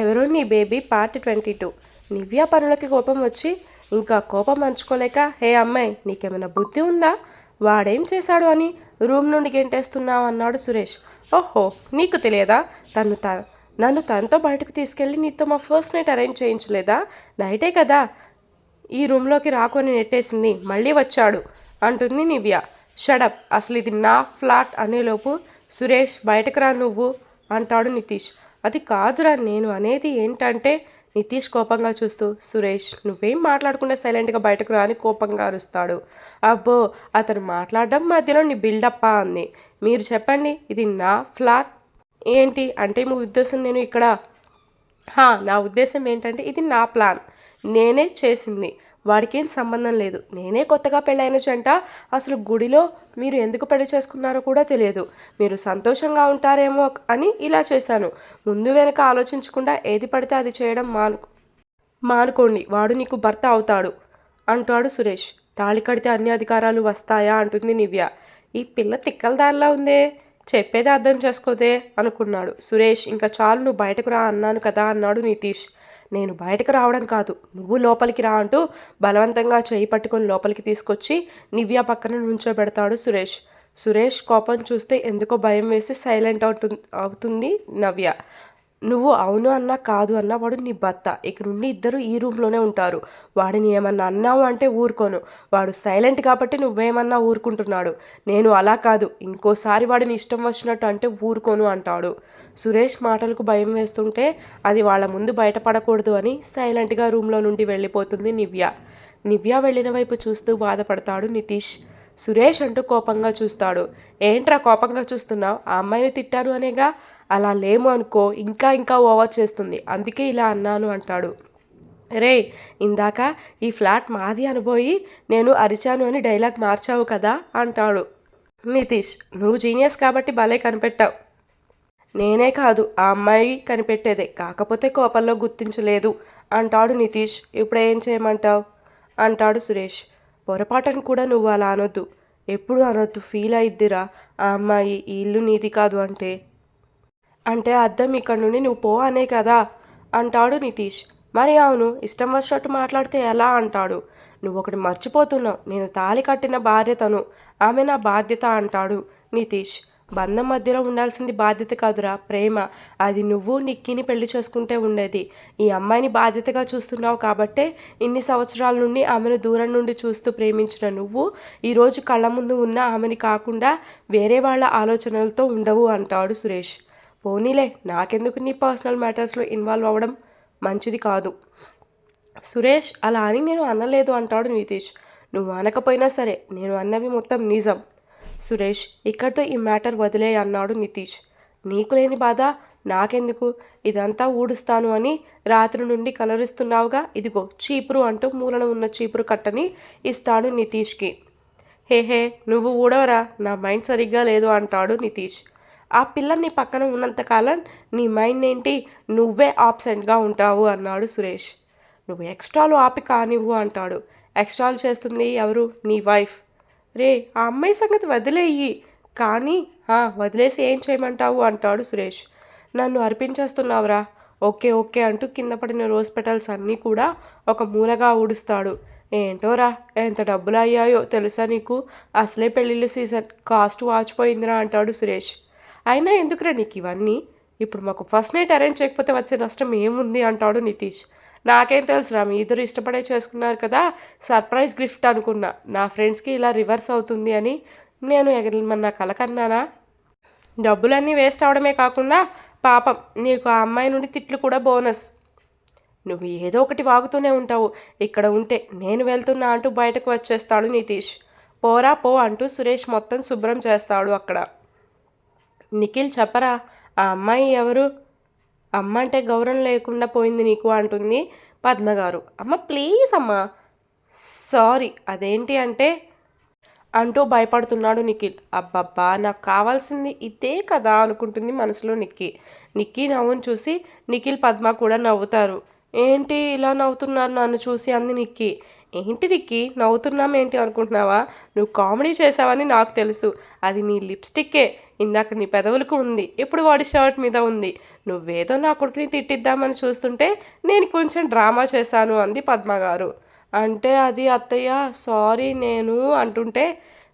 ఎవరో నీ baby part twenty two. Nivya పనులకి కోపం వచ్చి ఇంకా కోపం పంచుకోలేక హే అమ్మాయి నీకేమైనా బుద్ధి ఉందా? వాడేం చేశాడు అని రూమ్ నుండి గెంటేస్తున్నావు అన్నాడు సురేష్. ఓహో నీకు తెలియదా? తను త నన్ను తనతో బయటకు తీసుకెళ్ళి నీతో మా ఫస్ట్ నైట్ అరేంజ్ చేయించలేదా? నైటే కదా. ఈ రూమ్లోకి రాకొని నెట్టేసింది. మళ్ళీ వచ్చాడు అంటుంది నివ్య షడప్ అసలు ఇది నా ఫ్లాట్ అనేలోపు సురేష్ బయటకు రా నువ్వు అంటాడు నితీష్. అది కాదురా నేను అనేది ఏంటంటే నితీష్ కోపంగా చూస్తూ సురేష్ నువ్వేం మాట్లాడకుండా సైలెంట్గా బయటకు రాని కోపంగా అరుస్తాడు. అబ్బో అతను మాట్లాడడం మధ్యలో నీ బిల్డప్పా అంది. మీరు చెప్పండి ఇది నా ఫ్లాట్. ఏంటి? అంటే మీ ఉద్దేశం నేను ఇక్కడ. హా, నా ఉద్దేశం ఏంటంటే ఇది నా ప్లాన్. నేనే చేసింది. వాడికేం సంబంధం లేదు. నేనే కొత్తగా పెళ్ళైన జంట. అసలు గుడిలో మీరు ఎందుకు పెళ్ళి చేసుకున్నారో కూడా తెలియదు. మీరు సంతోషంగా ఉంటారేమో అని ఇలా చేశాను. ముందు వెనక ఆలోచించకుండా ఏది పడితే అది చేయడం మాను మానుకోండి. వాడు నీకు భర్త అవుతాడు. అంటాడు సురేష్. తాళి కడితే అన్ని అధికారాలు వస్తాయా? అంటుంది నివ్య. ఈ పిల్ల తిక్కల దారిలా ఉందే. చెప్పేది అర్థం చేసుకోదే అనుకున్నాడు. సురేష్ ఇంకా చాలు నువ్వు బయటకు రా అన్నాను కదా అన్నాడు నితీష్. నేను బయటకు రావడం కాదు. నువ్వు లోపలికి రా అంటూ బలవంతంగా చేయి పట్టుకొని లోపలికి తీసుకొచ్చి నివ్య పక్కన నుంచోబెడతాడు సురేష్. సురేష్ కోపం చూస్తే ఎందుకో భయం వేసి సైలెంట్ అవుతుంది అవుతుంది నవ్య. నువ్వు అవును అన్నా కాదు అన్నా వాడు నీ భర్త. ఇక నుండి ఇద్దరు ఈ రూమ్లోనే ఉంటారు. వాడిని ఏమన్నా అన్నావు అంటే ఊరుకోను. వాడు సైలెంట్ కాబట్టి నువ్వేమన్నా ఊరుకుంటున్నాడు. నేను అలా కాదు. ఇంకోసారి వాడిని ఇష్టం వచ్చినట్టు అంటే ఊరుకోను అంటాడు. సురేష్ మాటలకు భయం వేస్తుంటే అది వాళ్ళ ముందు బయటపడకూడదు అని సైలెంట్గా రూమ్లో నుండి వెళ్ళిపోతుంది నివ్య. నివ్య వెళ్ళిన వైపు చూస్తూ బాధపడతాడు నితీష్. సురేష్ అంటూ కోపంగా చూస్తాడు. ఏంట్రా కోపంగా చూస్తున్నావు? ఆ అమ్మాయిని తిట్టారు అనేగా? అలా లేము అనుకో ఇంకా ఇంకా ఓవర్ చేస్తుంది. అందుకే ఇలా అన్నాను అంటాడు. రే ఇందాక ఈ ఫ్లాట్ మాది అనుబోయి నేను అరిచాను అని డైలాగ్ మార్చావు కదా అంటాడు. నితీష్ నువ్వు జీనియస్ కాబట్టి భలే కనిపెట్టావు. నేనే కాదు ఆ అమ్మాయి కనిపెట్టేదే. కాకపోతే కోపంలో గుర్తించలేదు అంటాడు నితీష్. ఇప్పుడు ఏం చేయమంటావు? అంటాడు సురేష్. పొరపాటును కూడా నువ్వు అలా అనొద్దు. ఎప్పుడు అనొద్దు ఫీల్ అయిద్దిరా. ఆ అమ్మాయి ఈ ఇల్లు నీది కాదు అంటే. అంటే అర్థం ఇక్కడ నుండి నువ్వు పో అనే కదా? అంటాడు నితీష్. మరి అవును ఇష్టం వచ్చినట్టు మాట్లాడితే ఎలా అంటాడు? నువ్వు ఒకటి మర్చిపోతున్నావు. నేను తాళి కట్టిన బాధ్యతను. ఆమె నా బాధ్యత అంటాడు నితీష్. బంధం మధ్యలో ఉండాల్సింది బాధ్యత కాదురా ప్రేమ. అది నువ్వు నిక్కిని పెళ్ళి చేసుకుంటే ఉండేది. ఈ అమ్మాయిని బాధ్యతగా చూస్తున్నావు కాబట్టే ఇన్ని సంవత్సరాల నుండి ఆమెను దూరం నుండి చూస్తూ ప్రేమించిన నువ్వు ఈరోజు కళ్ళ ముందు ఉన్న ఆమెని కాకుండా వేరే వాళ్ళ ఆలోచనలతో ఉండవు అంటాడు సురేష్. పోనీలే నాకెందుకు నీ పర్సనల్ మ్యాటర్స్లో ఇన్వాల్వ్ అవ్వడం? మంచిది కాదు. సురేష్ అలా అని నేను అనలేదు అంటాడు నితీష్. నువ్వు అనకపోయినా సరే నేను అన్నవి మొత్తం నిజం. సురేష్ ఇక్కడితో ఈ మ్యాటర్ వదిలే అన్నాడు నితీష్. నీకు లేని బాధ నాకెందుకు? ఇదంతా ఊడుస్తాను అని రాత్రి నుండి కలరిస్తున్నావుగా? ఇదిగో చీపురు అంటూ మూలన ఉన్న చీపురు కట్టని ఇస్తాడు నితీష్కి. హే హే నువ్వు ఊడవరా? నా మైండ్ సరిగ్గా లేదు అంటాడు నితీష్. ఆ పిల్ల నీ పక్కన ఉన్నంతకాలం నీ మైండ్ ఏంటి? నువ్వే ఆబ్సెంట్గా ఉంటావు అన్నాడు సురేష్. నువ్వు ఎక్స్ట్రాలు ఆపి కానివ్వు అంటాడు. ఎక్స్ట్రాలు చేస్తుంది ఎవరు? నీ వైఫ్. రే ఆ అమ్మాయి సంగతి వదిలేయి. కానీ వదిలేసి ఏం చేయమంటావు? అంటాడు సురేష్. నన్ను అర్పించేస్తున్నావురా. ఓకే ఓకే అంటూ కింద పడిన రోజ్ పెటల్స్ అన్నీ కూడా ఒక మూలగా ఊడుస్తాడు. ఏంటోరా ఎంత డబ్బులు అయ్యాయో తెలుసా నీకు? అసలే పెళ్ళిళ్ళ సీజన్. కాస్ట్ వాచిపోయిందిరా అంటాడు సురేష్. అయినా ఎందుకురా నీకు ఇవన్నీ? ఇప్పుడు మాకు ఫస్ట్ నైట్ అరేంజ్ చేయకపోతే వచ్చే నష్టం ఏముంది అంటాడు నితీష్. నాకేం తెలుసురా మీ ఇద్దరు ఇష్టపడే చేసుకున్నారు కదా సర్ప్రైజ్ గిఫ్ట్ అనుకున్నా. నా ఫ్రెండ్స్కి ఇలా రివర్స్ అవుతుంది అని నేను ఎగరమన్నా కలకన్నానా డబ్బులన్నీ వేస్ట్ అవడమే కాకుండా పాపం నీకు ఆ అమ్మాయి నుండి తిట్లు కూడా బోనస్ నువ్వు ఏదో ఒకటి వాగుతూనే ఉంటావు. ఇక్కడ ఉంటే నేను వెళ్తున్నా అంటూ బయటకు వచ్చేస్తాడు నితీష్. పోరా పో అంటూ సురేష్ మొత్తం శుభ్రం చేస్తాడు అక్కడ. నిఖిల్ చెప్పరా ఆ అమ్మాయి ఎవరు? అమ్మ అంటే గౌరవం లేకుండా పోయింది నీకు అంటుంది పద్మగారు అమ్మ ప్లీజ్ అమ్మ. సారీ అదేంటి అంటే అంటూ భయపడుతున్నాడు నిఖిల్. అబ్బబ్బా నాకు కావాల్సింది ఇదే కదా అనుకుంటుంది మనసులో నిక్కి నిక్కీ నవ్వును చూసి నిఖిల్ పద్మ కూడా నవ్వుతారు. ఏంటి ఇలా నవ్వుతున్నారు నన్ను చూసి? అంది నిక్కి ఏంటి నిక్కి నవ్వుతున్నాం ఏంటి అనుకుంటున్నావా? నువ్వు కామెడీ చేసావని నాకు తెలుసు. అది నీ లిప్స్టిక్కే. ఇందాక నీ పెదవులకు ఉంది ఇప్పుడు వాడి షర్ట్ మీద ఉంది. నువ్వేదో నా కొడుకుని తిట్టిద్దామని చూస్తుంటే నేను కొంచెం డ్రామా చేశాను అంది పద్మగారు అంటే అది అత్తయ్య సారీ నేను అంటుంటే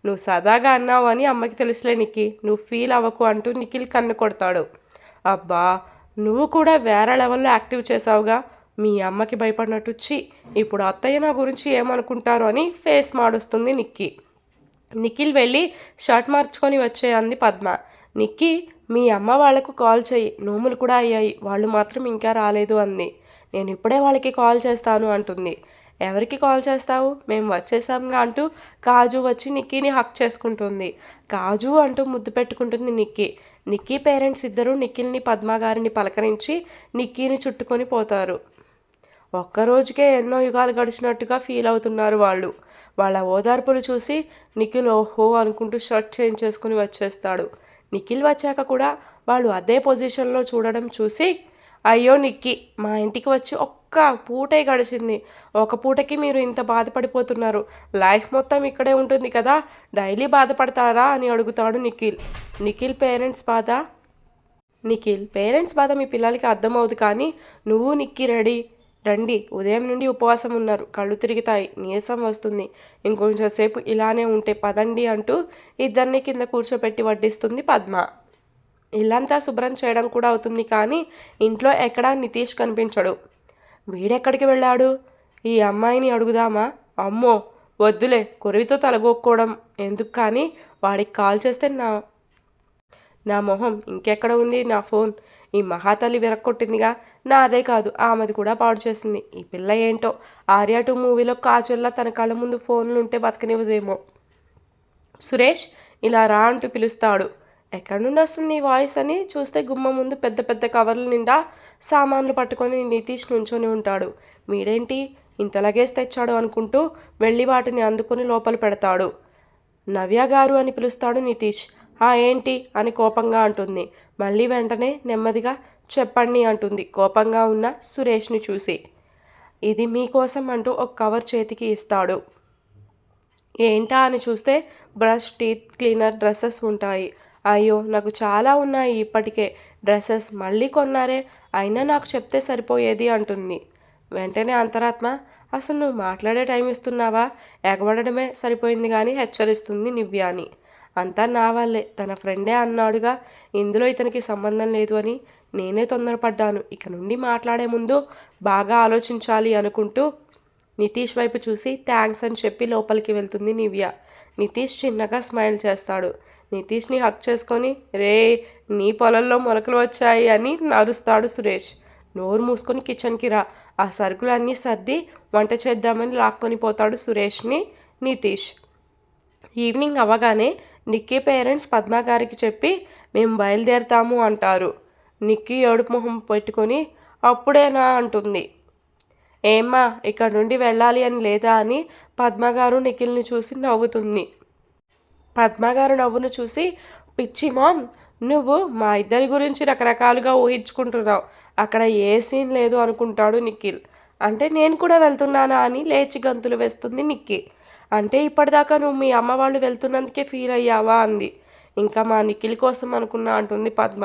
నువ్వు సదాగా అన్నావు అని అమ్మకి తెలుసులే నిక్కి నువ్వు ఫీల్ అవ్వకు అంటూ నిఖిల్ కన్ను కొడతాడు. అబ్బా నువ్వు కూడా వేరే లెవెల్లో యాక్టివ్ చేసావుగా మీ అమ్మకి భయపడినట్టు చి ఇప్పుడు అత్తయ్య నా గురించి ఏమనుకుంటారు అని ఫేస్ మాడుస్తుంది నిక్కి. నిఖిల్ వెళ్ళి షర్ట్ మార్చుకొని వచ్చే అంది పద్మ. నిక్కి మీ అమ్మ వాళ్ళకు కాల్ చేయి నోములు కూడా అయ్యాయి. వాళ్ళు మాత్రం ఇంకా రాలేదు అంది. నేను ఇప్పుడే వాళ్ళకి కాల్ చేస్తాను అంటుంది. ఎవరికి కాల్ చేస్తావు? మేము వచ్చేసాంగా అంటూ కాజు వచ్చి నిక్కీని హక్ చేసుకుంటుంది. కాజు అంటూ ముద్దు పెట్టుకుంటుంది నిక్కీ. నిక్కీ పేరెంట్స్ ఇద్దరూ నిఖిల్ని పద్మాగారిని పలకరించి నిక్కీని చుట్టుకొని పోతారు. ఒక్కరోజుకే ఎన్నో యుగాలు గడిచినట్టుగా ఫీల్ అవుతున్నారు వాళ్ళు. వాళ్ళ ఓదార్పులు చూసి నిఖిల్ ఓహో అనుకుంటూ షర్ట్ చేంజ్ చేసుకుని వచ్చేస్తాడు. నిఖిల్ వచ్చాక కూడా వాళ్ళు అదే పొజిషన్లో చూడడం చూసి అయ్యో నిక్కి మా ఇంటికి వచ్చి ఒక్క పూటే గడిచింది. ఒక పూటకి మీరు ఇంత బాధపడిపోతున్నారు. లైఫ్ మొత్తం ఇక్కడే ఉంటుంది కదా డైలీ బాధపడతారా? అని అడుగుతాడు నిఖిల్. నిఖిల్ పేరెంట్స్ బాధ? నిఖిల్ పేరెంట్స్ బాధ మీ పిల్లలకి అర్థమవుదు కానీ నువ్వు నిక్కి రెడీ. రండి ఉదయం నుండి ఉపవాసం ఉన్నారు కళ్ళు తిరుగుతాయి నీరసం వస్తుంది. ఇంకొంచెంసేపు ఇలానే ఉంటే పదండి అంటూ ఇద్దరిని కింద కూర్చోపెట్టి వడ్డిస్తుంది పద్మ. ఇల్లంతా శుభ్రం చేయడం కూడా అవుతుంది కానీ ఇంట్లో ఎక్కడా నితీష్ కనిపించడు. వీడెక్కడికి వెళ్ళాడు? ఈ అమ్మాయిని అడుగుదామా? అమ్మో వద్దులే కొరివితో తలగొక్కోవడం ఎందుకు కానీ వాడికి కాల్ చేస్తే నా నా మొహం ఇంకెక్కడ ఉంది? నా ఫోన్. ఈ మహాతల్లి విరక్కొట్టిందిగా. నాదే కాదు ఆమెది కూడా పాడు చేసింది. ఈ పిల్ల ఏంటో? ఆర్యా టూ మూవీలో కాజల్లా తన కళ్ళ ముందు ఫోన్లు ఉంటే బతకనివ్వదేమో. సురేష్ ఇలా రా అంటూ పిలుస్తాడు. ఎక్కడి నుండి వస్తుంది ఈ వాయిస్ అని చూస్తే గుమ్మ ముందు పెద్ద పెద్ద కవర్ల నిండా సామాన్లు పట్టుకొని నితీష్ నుంచొని ఉంటాడు. మీరేంటి ఇంత లగేజ్ తెచ్చాడు అనుకుంటూ వెళ్ళి వాటిని అందుకొని లోపల పెడతాడు. నవ్య గారు అని పిలుస్తాడు నితీష్. ఆ ఏంటి అని కోపంగా అంటుంది. మళ్ళీ వెంటనే నెమ్మదిగా చెప్పండి అంటుంది. కోపంగా ఉన్న సురేష్ని చూసి. ఇది మీకోసం అంటూ ఒక కవర్ చేతికి ఇస్తాడు. ఏంటా అని చూస్తే బ్రష్ టీత్ క్లీనర్ డ్రెస్సెస్ ఉంటాయి. అయ్యో నాకు చాలా ఉన్నాయి ఇప్పటికే. డ్రెస్సెస్ మళ్ళీ కొన్నారే. అయినా నాకు చెప్తే సరిపోయేది అంటుంది. వెంటనే అంతరాత్మ అసలు నువ్వు మాట్లాడే టైం ఇస్తున్నావా? ఎగబడమే సరిపోయింది కానీ హెచ్చరిస్తుంది నివ్యాని. అంతా నా వల్లే. తన ఫ్రెండే అన్నాడుగా ఇందులో ఇతనికి సంబంధం లేదు అని నేనే తొందరపడ్డాను. ఇక నుండి మాట్లాడే ముందు బాగా ఆలోచించాలి అనుకుంటూ నితీష్ వైపు చూసి థ్యాంక్స్ అని చెప్పి లోపలికి వెళ్తుంది నివ్య. నితీష్ చిన్నగా స్మైల్ చేస్తాడు. నితీష్ని హక్ చేసుకొని రే నీ పొలంలో మొలకలు వచ్చాయి అని నడుస్తాడు సురేష్. నోరు మూసుకొని కిచెన్కి రా. ఆ సరుకులు అన్నీ సర్ది వంట చేద్దామని లాక్కొని పోతాడు సురేష్ని నితీష్. ఈవినింగ్ అవ్వగానే నిక్కీ పేరెంట్స్ పద్మ గారికి చెప్పి మేము బయలుదేరుతాము అంటారు. నిక్కీ ఏడుపు మొహం పెట్టుకొని అప్పుడేనా అంటుంది. ఏమ్మా ఇక్కడ నుండి వెళ్ళాలి అని లేదా అని పద్మగారు నిఖిల్ని చూసి నవ్వుతుంది. పద్మగారు నవ్వును చూసి పిచ్చి మామ్ నువ్వు మా ఇద్దరి గురించి రకరకాలుగా ఊహించుకుంటున్నావు. అక్కడ ఏ సీన్ లేదు అనుకుంటాడు నిఖిల్. అంటే నేను కూడా వెళ్తున్నానా అని లేచి గంతులు వేస్తుంది నిక్కీ. అంటే ఇప్పటిదాకా నువ్వు మీ అమ్మ వాళ్ళు వెళ్తున్నందుకే ఫీల్ అయ్యావా అంది. ఇంకా మా నిఖిల్ కోసం అనుకున్నా అంటుంది పద్మ.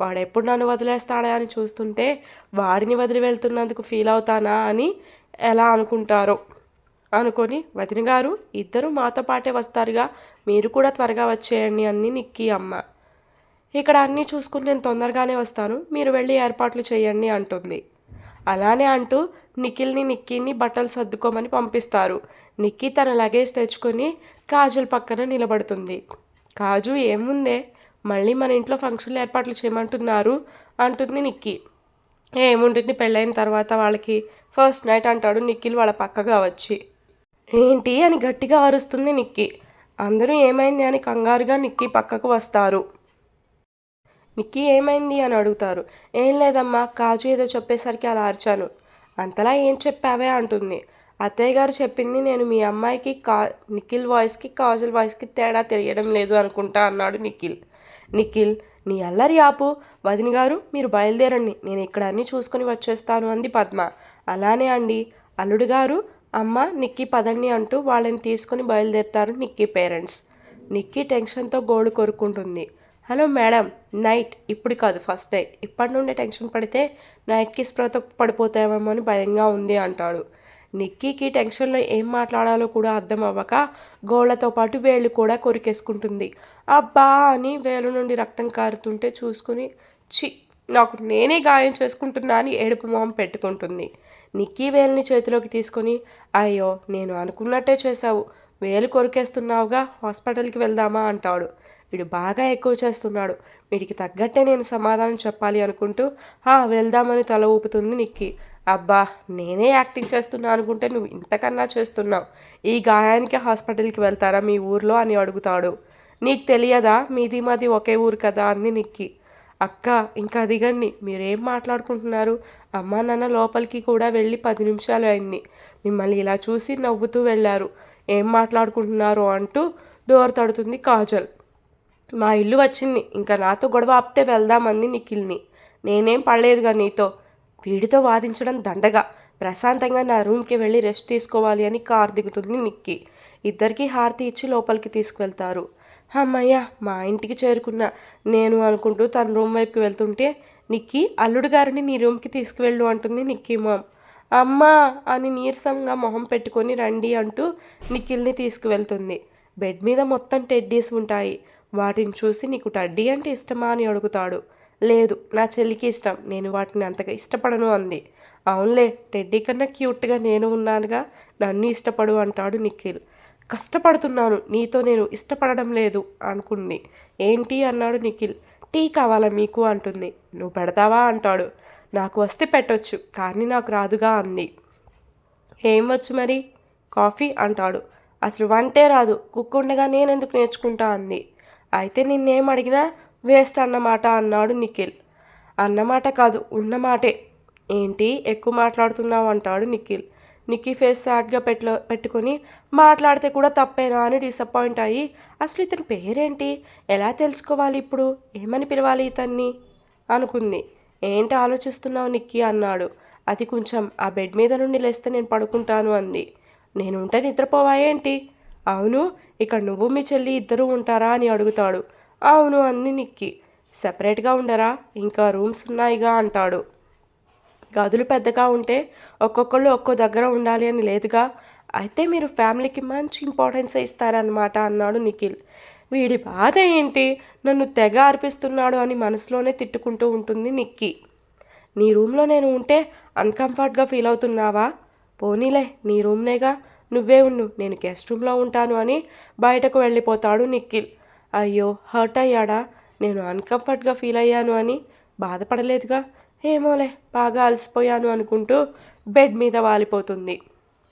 వాడెప్పుడు నన్ను వదిలేస్తాడా అని చూస్తుంటే వాడిని వదిలి వెళ్తున్నందుకు ఫీల్ అవుతానా అని ఎలా అనుకుంటారో అనుకొని వదిన గారు ఇద్దరు మాతో పాటే వస్తారుగా మీరు కూడా త్వరగా వచ్చేయండి అంది నిక్కీ అమ్మ. ఇక్కడ అన్నీ చూసుకుని నేను తొందరగానే వస్తాను మీరు వెళ్ళి ఏర్పాట్లు చేయండి అంటుంది. అలానే అంటూ నిఖిల్ని నిక్కీని బట్టలు సర్దుకోమని పంపిస్తారు. నిక్కీ తన లగేజ్ తెచ్చుకొని కాజల్ పక్కన నిలబడుతుంది. కాజు ఏముందే? మళ్ళీ మన ఇంట్లో ఫంక్షన్లు ఏర్పాట్లు చేయమంటున్నారు అంటుంది నిక్కీ. ఏముంటుంది? పెళ్ళైన తర్వాత వాళ్ళకి ఫస్ట్ నైట్ అంటాడు నిఖిల్ వాళ్ళ పక్కగా వచ్చి. ఏంటి? అని గట్టిగా అరుస్తుంది నిక్కీ. అందరూ ఏమైంది? అని కంగారుగా నిక్కీ పక్కకు వస్తారు. నిక్కి ఏమైంది? అని అడుగుతారు. ఏం లేదమ్మా కాజు ఏదో చెప్పేసరికి అలా అరిచాను. అంతలా ఏం చెప్పావే? అంటుంది. అత్తయ్య గారు చెప్పింది నేను మీ అమ్మాయికి కా నిఖిల్ వాయిస్కి కాజల్ వాయిస్కి తేడా తెలియడం లేదు అనుకుంటా అన్నాడు నిఖిల్. నిఖిల్ నీ అల్లరి ఆపు. వదిన గారు మీరు బయలుదేరండి. నేను ఇక్కడ అన్నీ చూసుకొని వచ్చేస్తాను అంది పద్మ. అలానే అండి. అల్లుడు గారు అమ్మ నిక్కీ పదండి అంటూ వాళ్ళని తీసుకొని బయలుదేరుతారు నిక్కీ పేరెంట్స్. నిక్కీ టెన్షన్తో గోడు కొరుక్కుంటుంది. హలో మేడం నైట్ ఇప్పుడు కాదు ఫస్ట్ నైట్. ఇప్పటి నుండి టెన్షన్ పడితే నైట్కి స్పృహతో పడిపోతామేమో అని భయంగా ఉంది అంటాడు. నిక్కీకి టెన్షన్లో ఏం మాట్లాడాలో కూడా అర్థం అవ్వక గోళ్ళతో పాటు వేళ్ళు కూడా కొరికేసుకుంటుంది. అబ్బా అని వేలు నుండి రక్తం కారుతుంటే చూసుకుని చి నాకు నేనే గాయం చేసుకుంటున్నా అని ఏడుపు మొహం పెట్టుకుంటుంది. నిక్కీ వేలుని చేతిలోకి తీసుకొని అయ్యో నేను అనుకున్నట్టే చేశావు. వేలు కొరికేస్తున్నావుగా హాస్పిటల్కి వెళ్దామా అంటాడు. వీడు బాగా ఎక్కువ చేస్తున్నాడు. వీడికి తగ్గట్టే నేను సమాధానం చెప్పాలి అనుకుంటూ "హా, వెళ్దామని తల ఊపుతుంది నిక్కి. అబ్బా నేనే యాక్టింగ్ చేస్తున్నా అనుకుంటే నువ్వు ఇంతకన్నా చేస్తున్నావు. ఈ గాయానికి హాస్పిటల్కి వెళ్తారా మీ ఊర్లో? అని అడుగుతాడు. నీకు తెలియదా? మీది మాది ఒకే ఊరు కదా అంది నిక్కి. అక్క ఇంకా దిగండి మీరేం మాట్లాడుకుంటున్నారు? అమ్మా నాన్న లోపలికి కూడా వెళ్ళి పది నిమిషాలు అయింది. మిమ్మల్ని ఇలా చూసి నవ్వుతూ వెళ్ళారు. ఏం మాట్లాడుకుంటున్నారు? అంటూ డోర్ తడుతుంది కాజల్. మా ఇల్లు వచ్చింది. ఇంకా నాతో గొడవ ఆపితే వెళ్దామంది నిఖిల్ని. నేనేం పడలేదుగా నీతో. వీడితో వాదించడం దండగా. ప్రశాంతంగా నా రూమ్కి వెళ్ళి రెస్ట్ తీసుకోవాలి అని కార్ దిగుతుంది నిక్కి. ఇద్దరికి హారతి ఇచ్చి లోపలికి తీసుకువెళ్తారు. అమ్మయ్య మా ఇంటికి చేరుకున్నా నేను అనుకుంటూ తన రూమ్ వైపుకి వెళ్తుంటే నిక్కి అల్లుడు గారిని నీ రూమ్కి తీసుకువెళ్ళు అంటుంది నిక్కీ మామ్ అమ్మా అని నీరసంగా మొహం పెట్టుకొని రండి అంటూ నిఖిల్ని తీసుకువెళ్తుంది. బెడ్ మీద మొత్తం టెడ్డీస్ ఉంటాయి. వాటిని చూసి నీకు టడ్డీ అంటే ఇష్టమా అని అడుగుతాడు. లేదు నా చెల్లికి ఇష్టం. నేను వాటిని అంతగా ఇష్టపడను అంది. అవునులే టెడ్డీ కన్నా క్యూట్గా నేను ఉన్నానుగా నన్ను ఇష్టపడు అంటాడు నిఖిల్. కష్టపడుతున్నాను నీతో నేను ఇష్టపడడం లేదు అనుకుంది. ఏంటి అన్నాడు నిఖిల్. టీ కావాలా మీకు అంటుంది. నువ్వు పెడతావా అంటాడు. నాకు వస్తే పెట్టొచ్చు కానీ నాకు రాదుగా అంది. ఏం వచ్చు మరి? కాఫీ అంటాడు. అసలు వంటే రాదు కుక్కుండగా నేనెందుకు నేర్చుకుంటా అంది. అయితే నిన్నేం అడిగినా వేస్ట్ అన్నమాట అన్నాడు నిఖిల్. అన్నమాట కాదు ఉన్నమాటే. ఏంటి ఎక్కువ మాట్లాడుతున్నావు అంటాడు నిఖిల్. నిక్కీ ఫేస్ సాడ్గా పెట్లో పెట్టుకొని మాట్లాడితే కూడా తప్పేనా అని డిసప్పాయింట్ అయ్యి అసలు ఇతని పేరేంటి? ఎలా తెలుసుకోవాలి ఇప్పుడు? ఏమని పిలవాలి ఇతన్ని? అనుకుంది. ఏంటి ఆలోచిస్తున్నావు నిక్కీ అన్నాడు. అది కొంచెం ఆ బెడ్ మీద నుండి లేస్తే నేను పడుకుంటాను అంది. నేను ఉంటే నిద్రపోవా ఏంటి అవును ఇక్కడ నువ్వు మీ చెల్లి ఇద్దరూ ఉంటారా అని అడుగుతాడు. అవును అంది నిక్కి. సెపరేట్గా ఉండరా? ఇంకా రూమ్స్ ఉన్నాయిగా అంటాడు. గదులు పెద్దగా ఉంటే ఒక్కొక్కళ్ళు ఒక్కో దగ్గర ఉండాలి అని లేదుగా. అయితే మీరు ఫ్యామిలీకి మంచి ఇంపార్టెన్స్ ఇస్తారనమాట అన్నాడు నిఖిల్. వీడి బాధ ఏంటి? నన్ను తెగ అర్పిస్తున్నాడు అని మనసులోనే తిట్టుకుంటూ ఉంటుంది నిక్కి. నీ రూమ్లో నేను ఉంటే అన్కంఫర్ట్గా ఫీల్ అవుతున్నావా? పోనీలే నీ రూమ్నేగా. నువ్వే ఉండు నేను గెస్ట్ రూమ్లో ఉంటాను అని బయటకు వెళ్ళిపోతాడు నిఖిల్. అయ్యో హర్ట్ అయ్యాడా? నేను అన్కంఫర్ట్గా ఫీల్ అయ్యాను అని బాధపడలేదుగా? ఏమోలే బాగా అలసిపోయాను అనుకుంటూ బెడ్ మీద వాలిపోతుంది.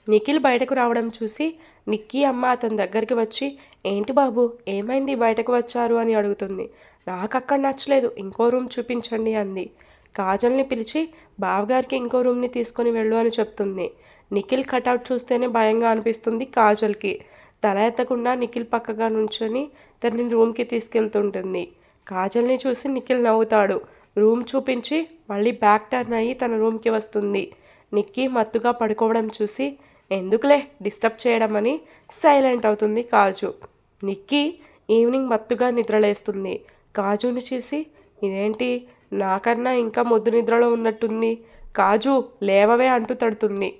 నిఖిల్ బయటకు రావడం చూసి నిక్కీ అమ్మ అతని దగ్గరికి వచ్చి ఏంటి బాబు ఏమైంది? బయటకు వచ్చారు? అని అడుగుతుంది. నాకు అక్కడ నచ్చలేదు ఇంకో రూమ్ చూపించండి అంది. కాజల్ని పిలిచి బావగారికి ఇంకో రూమ్ని తీసుకొని వెళ్ళు అని చెప్తుంది. నిఖిల్ కటౌట్ చూస్తేనే భయంగా అనిపిస్తుంది కాజల్కి. తల ఎత్తకుండా నిఖిల్ పక్కగా నుంచొని తనని రూమ్కి తీసుకెళ్తుంటుంది. కాజల్ని చూసి నిఖిల్ నవ్వుతాడు. రూమ్ చూపించి మళ్ళీ బ్యాక్ టర్న్ అయ్యి తన రూమ్కి వస్తుంది. నిక్కి మత్తుగా పడుకోవడం చూసి ఎందుకులే డిస్టర్బ్ చేయడం అని సైలెంట్ అవుతుంది కాజు. నిక్కి ఈవినింగ్ మత్తుగా నిద్రలేస్తుంది. కాజుని చూసి ఇదేంటి? నాకన్నా ఇంకా మొద్దు నిద్రలో ఉన్నట్టుంది. కాజు లేవవే అంటూ తడుతుంది.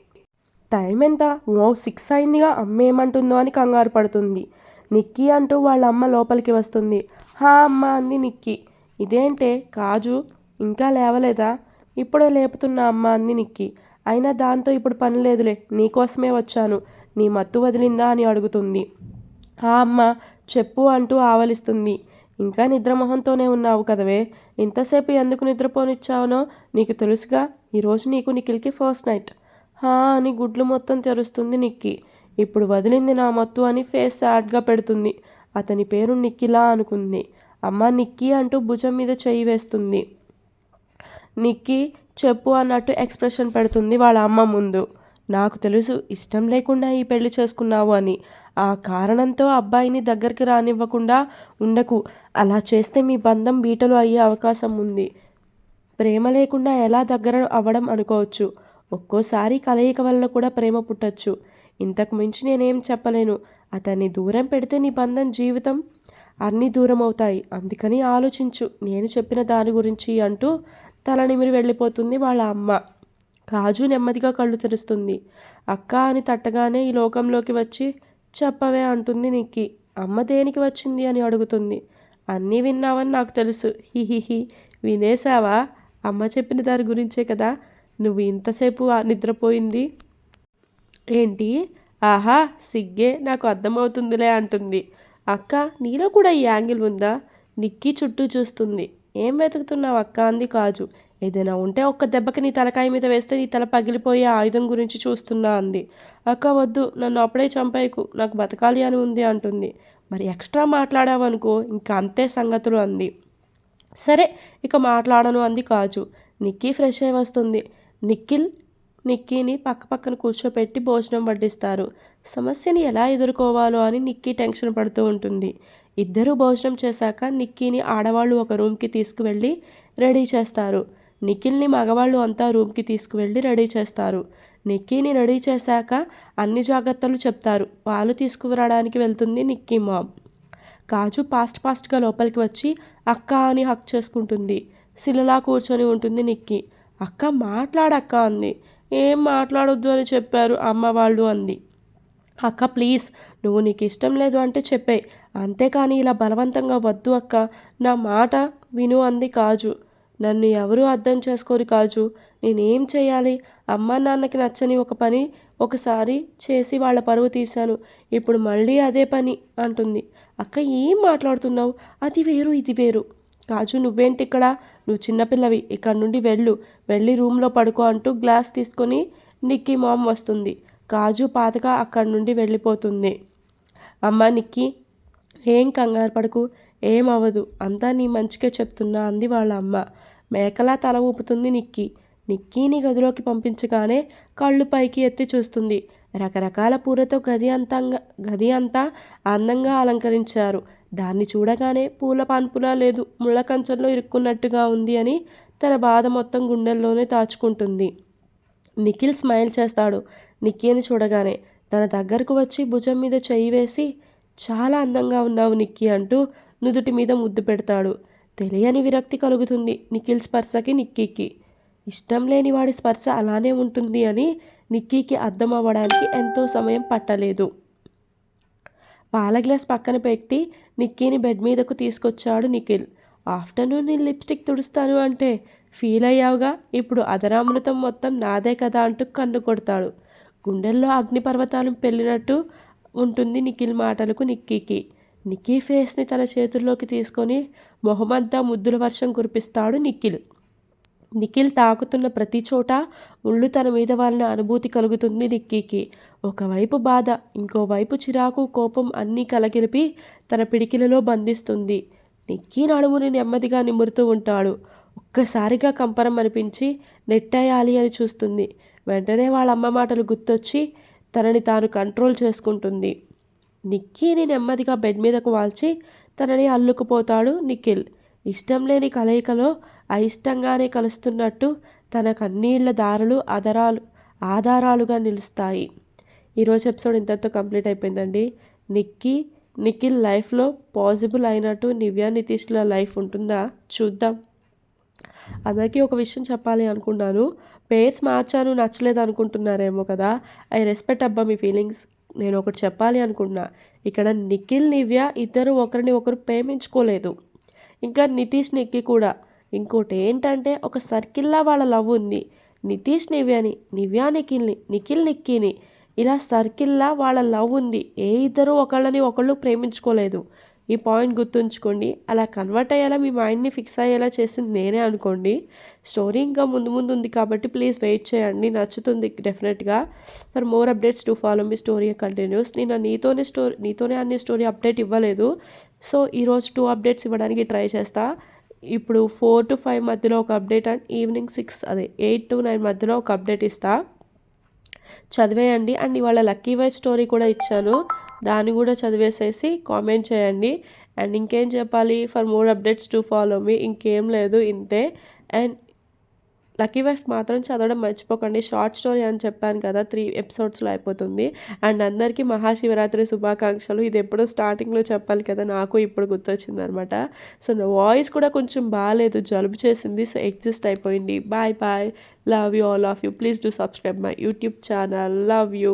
టైం ఎంత? ఓ సిక్స్ అయిందిగా అమ్మ ఏమంటుందో అని కంగారు పడుతుంది. నిక్కీ అంటూ వాళ్ళ అమ్మ లోపలికి వస్తుంది. హా అమ్మ అంది నిక్కీ. ఇదేంటే కాజు ఇంకా లేవలేదా? ఇప్పుడే లేపుతున్నా అమ్మ అంది నిక్కీ. అయినా దాంతో ఇప్పుడు పని లేదులే నీకోసమే వచ్చాను. నీ మత్తు వదిలిందా అని అడుగుతుంది. ఆ అమ్మ చెప్పు అంటూ ఆవలిస్తుంది. ఇంకా నిద్రమొహంతోనే ఉన్నావు కదవే. ఇంతసేపు ఎందుకు నిద్రపోనిచ్చావునో నీకు తెలుసుగా ఈరోజు నీకు నిఖిల్కి ఫస్ట్ నైట్. హా అని గుడ్లు మొత్తం తెరుస్తుంది నిక్కి. ఇప్పుడు వదిలింది నా మత్తు అని ఫేస్ సాడ్గా పెడుతుంది. అతని పేరు నిక్కిలా అనుకుంది. అమ్మ నిక్కీ అంటూ భుజం మీద చేయి వేస్తుంది. నిక్కీ చెప్పు అన్నట్టు ఎక్స్ప్రెషన్ పెడుతుంది వాళ్ళ అమ్మ ముందు. నాకు తెలుసు ఇష్టం లేకుండా ఈ పెళ్ళి చేసుకున్నావు అని. ఆ కారణంతో అబ్బాయిని దగ్గరికి రానివ్వకుండా ఉండకు. అలా చేస్తే మీ బంధం బీటలు అయ్యే అవకాశం ఉంది. ప్రేమ లేకుండా ఎలా దగ్గర అవ్వడం అనుకోవచ్చు. ఒక్కోసారి కలయిక వల్ల కూడా ప్రేమ పుట్టచ్చు. ఇంతకు మించి నేనేం చెప్పలేను. అతన్ని దూరం పెడితే నీ బంధం జీవితం అన్నీ దూరం అవుతాయి అందుకని ఆలోచించు. నేను చెప్పిన దాని గురించి అంటూ తల నిమిరి వెళ్ళిపోతుంది వాళ్ళ అమ్మ. కాజు నెమ్మదిగా కళ్ళు తెరుస్తుంది. అక్క అని తట్టగానే ఈ లోకంలోకి వచ్చి చెప్పవే అంటుంది నిక్కి. అమ్మ దేనికి వచ్చింది అని అడుగుతుంది. అన్నీ విన్నావని నాకు తెలుసు. హిహిహి వినేసావా అమ్మ చెప్పిన దాని గురించే కదా. నువ్వు ఇంతసేపు నిద్రపోయింది? ఏంటి? ఆహా సిగ్గే నాకు అర్థమవుతుందిలే అంటుంది. అక్క నీలో కూడా ఈ యాంగిల్ ఉందా? నిక్కి చుట్టూ చూస్తుంది. ఏం వెతుకుతున్నావు అక్క? అంది కాజు. ఏదైనా ఉంటే ఒక్క దెబ్బకి నీ తలకాయ మీద వేస్తే నీ తల పగిలిపోయే ఆయుధం గురించి చూస్తున్నా అంది. అక్క వద్దు నన్ను అప్పుడే చంపేయకు నాకు బతకాలి అని ఉంది అంటుంది. మరి ఎక్స్ట్రా మాట్లాడావనుకో ఇంకా అంతే సంగతులు అంది. సరే ఇక మాట్లాడను అంది కాజు. నిక్కీ ఫ్రెష్ అయి వస్తుంది. నిఖిల్ నిక్కీని పక్క పక్కన కూర్చోపెట్టి భోజనం వడ్డిస్తారు. సమస్యని ఎలా ఎదుర్కోవాలో అని నిక్కీ టెన్షన్ పడుతూ ఉంటుంది. ఇద్దరూ భోజనం చేశాక నిక్కీని ఆడవాళ్ళు ఒక రూమ్కి తీసుకువెళ్ళి రెడీ చేస్తారు. నిఖిల్ని మగవాళ్ళు అంతా రూమ్కి తీసుకువెళ్ళి రెడీ చేస్తారు. నిక్కీని రెడీ చేశాక అన్ని జాగ్రత్తలు చెప్తారు. పాలు తీసుకురావడానికి వెళ్తుంది నిక్కీ మామ్. కాజు పాస్ట్ పాస్ట్గా లోపలికి వచ్చి అక్క అని హక్ చేసుకుంటుంది. శిలలా కూర్చొని ఉంటుంది నిక్కీ. అక్క మాట్లాడక్క అంది. ఏం మాట్లాడొద్దు అని చెప్పారు అమ్మ వాళ్ళు అంది. అక్క ప్లీజ్ నువ్వు నీకు ఇష్టం లేదు అంటే చెప్పే అంతేకాని ఇలా బలవంతంగా వద్దు అక్క. నా మాట విను అంది కాజు. నన్ను ఎవరూ అర్థం చేసుకోరు కాజు. నేనేం చేయాలి అమ్మ నాన్నకి నచ్చని ఒక పని ఒకసారి చేసి వాళ్ళ పరువు తీశాను. ఇప్పుడు మళ్ళీ అదే పని అంటుంది. అక్క ఏం మాట్లాడుతున్నావు? అది వేరు ఇది వేరు. కాజు నువ్వేంటి ఇక్కడ నువ్వు చిన్నపిల్లవి ఇక్కడ నుండి వెళ్ళు. వెళ్ళి రూమ్లో పడుకో అంటూ గ్లాస్ తీసుకొని నిక్కీ మామ్ వస్తుంది. కాజు పాతగా అక్కడి నుండి వెళ్ళిపోతుంది. అమ్మ నిక్కీ ఏం కంగారు పడకు ఏమవ్వదు అంతా నీ మంచిగా చెప్తున్నా అంది వాళ్ళ అమ్మ. మేకలా తల ఊపుతుంది నిక్కీ. నిక్కీని గదిలోకి పంపించగానే కళ్ళు పైకి ఎత్తి చూస్తుంది. రకరకాల పూలతో గది అంతంగా గది అంతా అందంగా అలంకరించారు. దాన్ని చూడగానే పూల పాన్పులా లేదు ముళ్ళ కంచంలో ఇరుక్కున్నట్టుగా ఉంది అని తన బాధ మొత్తం గుండెల్లోనే దాచుకుంటుంది. నిఖిల్ స్మైల్ చేస్తాడు. నిక్కీని చూడగానే తన దగ్గరకు వచ్చి భుజం మీద చెయ్యి వేసి చాలా అందంగా ఉన్నావు నిక్కీ అంటూ నుదుటి మీద ముద్దు పెడతాడు. తెలియని విరక్తి కలుగుతుంది నిఖిల్ స్పర్శకి నిక్కీకి ఇష్టం లేని వాడి స్పర్శ అలానే ఉంటుంది అని నిక్కీకి అర్థం అవ్వడానికి ఎంతో సమయం పట్టలేదు. పాల గ్లాస్ పక్కన పెట్టి నిక్కీని బెడ్ మీదకు తీసుకొచ్చాడు నిఖిల్. ఆఫ్టర్నూన్ నేను లిప్స్టిక్ తుడుస్తాను అంటే ఫీల్ అయ్యావుగా? ఇప్పుడు అదరామృతం మొత్తం నాదే కదా అంటూ కన్ను కొడతాడు. గుండెల్లో అగ్నిపర్వతాలు పెళ్ళినట్టు ఉంటుంది నిఖిల్ మాటలకు నిక్కీకి. నిక్కీ ఫేస్ని తన చేతుల్లోకి తీసుకొని మొహమంతా ముద్దుల వర్షం కురిపిస్తాడు నిఖిల్. నిఖిల్ తాకుతున్న ప్రతి చోట ముళ్ళు తన మీద వాళ్ళ అనుభూతి కలుగుతుంది నిక్కీకి. ఒకవైపు బాధ ఇంకోవైపు చిరాకు కోపం అన్నీ కలగిలిపి తన పిడికిలలో బంధిస్తుంది. నిక్కీ నడుముని నెమ్మదిగా నిమురుతూ ఉంటాడు. ఒక్కసారిగా కంపరం అనిపించి నెట్టేయాలి అని చూస్తుంది. వెంటనే వాళ్ళ అమ్మ మాటలు గుర్తొచ్చి తనని తాను కంట్రోల్ చేసుకుంటుంది. నిక్కీని నెమ్మదిగా బెడ్ మీదకు వాల్చి తనని అల్లుకుపోతాడు నిఖిల్. ఇష్టం లేని కలయికలో అయిష్టంగానే కలుస్తున్నట్టు తన కన్నీళ్ళ దారులు అదరాలు ఆధారాలుగా నిలుస్తాయి. ఈరోజు ఎపిసోడ్ ఇంతటితో కంప్లీట్ అయిపోయిందండి. నిక్కీ నిఖిల్ లైఫ్లో పాసిబుల్ అయినట్టు నివ్యా నితీష్ల లైఫ్ ఉంటుందా? చూద్దాం. అందరికీ ఒక విషయం చెప్పాలి అనుకున్నాను. పేర్స్ మార్చాను నచ్చలేదు అనుకుంటున్నారేమో కదా. ఐ రెస్పెక్ట్ అబ్బా మీ ఫీలింగ్స్. నేను ఒకటి చెప్పాలి అనుకున్నా. ఇక్కడ నిఖిల్ నివ్య ఇద్దరు ఒకరిని ఒకరు ప్రేమించుకోలేదు. ఇంకా నితీష్ నిక్కి కూడా. ఇంకోటి ఏంటంటే ఒక సర్కిల్లా వాళ్ళ లవ్ ఉంది. నితీష్ నివ్యని నివ్యా నిఖిల్ని నిఖిల్ నిక్కీని. ఇలా సర్కిల్లా వాళ్ళ లవ్ ఉంది. ఏ ఇద్దరు ఒకళ్ళని ఒకళ్ళు ప్రేమించుకోలేదు. ఈ పాయింట్ గుర్తుంచుకోండి. అలా కన్వర్ట్ అయ్యేలా మీ మైండ్ని ఫిక్స్ అయ్యేలా చేసింది నేనే అనుకోండి. స్టోరీ ఇంకా ముందు ముందు ఉంది కాబట్టి ప్లీజ్ వెయిట్ చేయండి. నచ్చుతుంది డెఫినెట్గా. For more updates to follow me story continues. నేను నీతోనే స్టోరీ నీతోనే అన్ని స్టోరీ అప్డేట్ ఇవ్వలేదు. సో ఈరోజు టూ అప్డేట్స్ ఇవ్వడానికి ట్రై చేస్తా. ఇప్పుడు ఫోర్ టు ఫైవ్ మధ్యలో ఒక అప్డేట్ అండ్ ఈవినింగ్ సిక్స్ అదే ఎయిట్ టు నైన్ మధ్యలో ఒక అప్డేట్ ఇస్తాను చదివేయండి. అండ్ ఇవాళ లక్కీ వైజ్ స్టోరీ కూడా ఇచ్చాను. దాన్ని కూడా చదివేసేసి కామెంట్ చేయండి. అండ్ ఇంకేం చెప్పాలి? For more updates to follow me. ఇంకేం లేదు ఇంతే. అండ్ లక్కీ వైఫ్ మాత్రం చదవడం మర్చిపోకండి. షార్ట్ స్టోరీ అని చెప్పాను కదా త్రీ ఎపిసోడ్స్లో అయిపోతుంది. అండ్ అందరికీ మహాశివరాత్రి శుభాకాంక్షలు. ఇది ఎప్పుడో స్టార్టింగ్లో చెప్పాలి కదా నాకు ఇప్పుడు గుర్తొచ్చింది అనమాట సో నా వాయిస్ కూడా కొంచెం బాగాలేదు జలుబు చేసింది సో ఎగ్జిస్ట్ అయిపోయింది. Bye bye. Love you all of you. Please do subscribe my YouTube channel. Love you.